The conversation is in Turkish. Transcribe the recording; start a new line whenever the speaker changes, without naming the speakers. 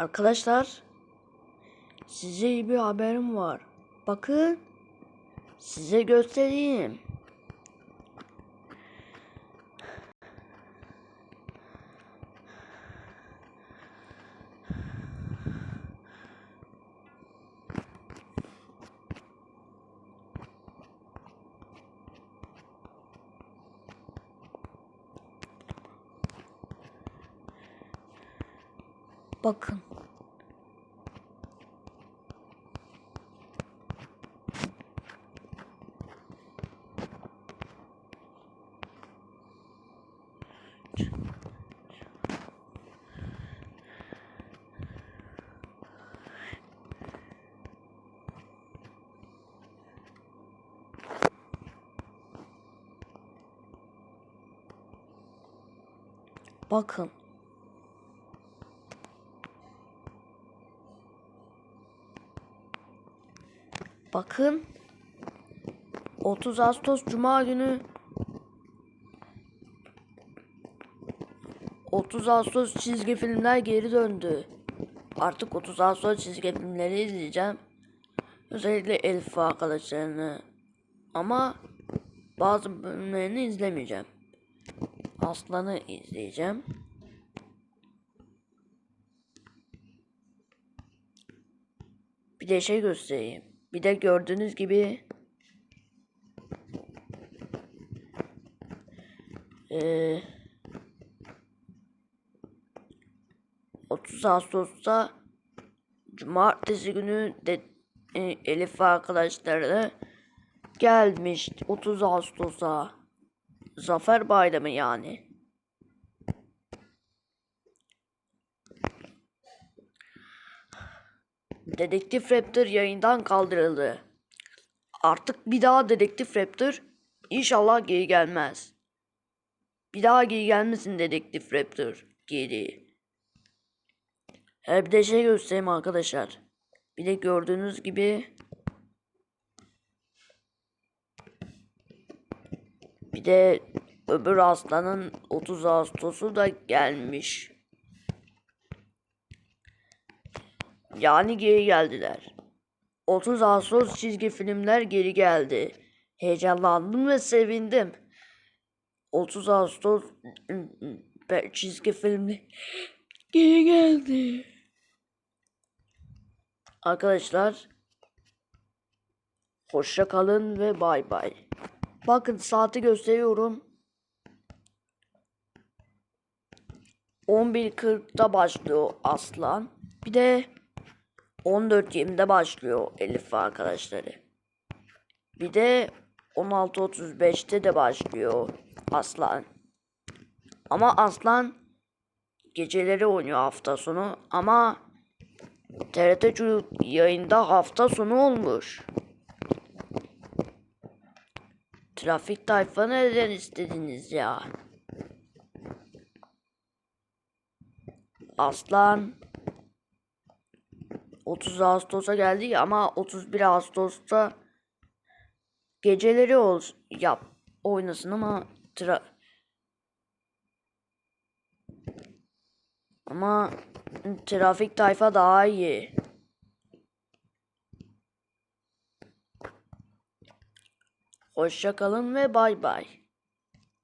Arkadaşlar size iyi bir haberim var. Bakın size göstereyim. Bakın. Bakın. Bakın. 30 Ağustos Cuma günü 30 Ağustos çizgi filmler geri döndü. Artık 30 Ağustos çizgi filmleri izleyeceğim. Özellikle Elif arkadaşlarını. Ama bazı bölümlerini izlemeyeceğim. Aslan'ı izleyeceğim. Bir de şey göstereyim. Bir de gördüğünüz gibi eee 30 Ağustos'ta Cumartesi günü de e, Elif arkadaşları gelmiş 30 Ağustos'a Zafer Bayramı yani. Dedektif Raptor yayından kaldırıldı. Artık bir daha Dedektif Raptor inşallah geri gelmez. Bir daha geri gelmesin Dedektif Raptor geri. Her bir de şey göstereyim arkadaşlar. Bir de gördüğünüz gibi bir de öbür aslanın 30 Ağustos'u da gelmiş. Yani geri geldiler. 30 Ağustos çizgi filmler geri geldi. Heyecanlandım ve sevindim. 30 Ağustos be- çizgi filmi geri geldi. Arkadaşlar hoşça kalın ve bay bay. Bakın saati gösteriyorum. 11.40'da başlıyor Aslan. Bir de 14.20'de başlıyor Elif ve arkadaşları. Bir de 16.35'te de başlıyor Aslan. Ama Aslan geceleri oynuyor hafta sonu ama TRT Çocuk yayında hafta sonu olmuş. Trafik tayfa neden istediniz ya? Aslan 30 Ağustos'a geldi ama 31 Ağustos'ta geceleri ol yap oynasın ama tra ama trafik tayfa daha iyi. Hoşça kalın ve bay bay.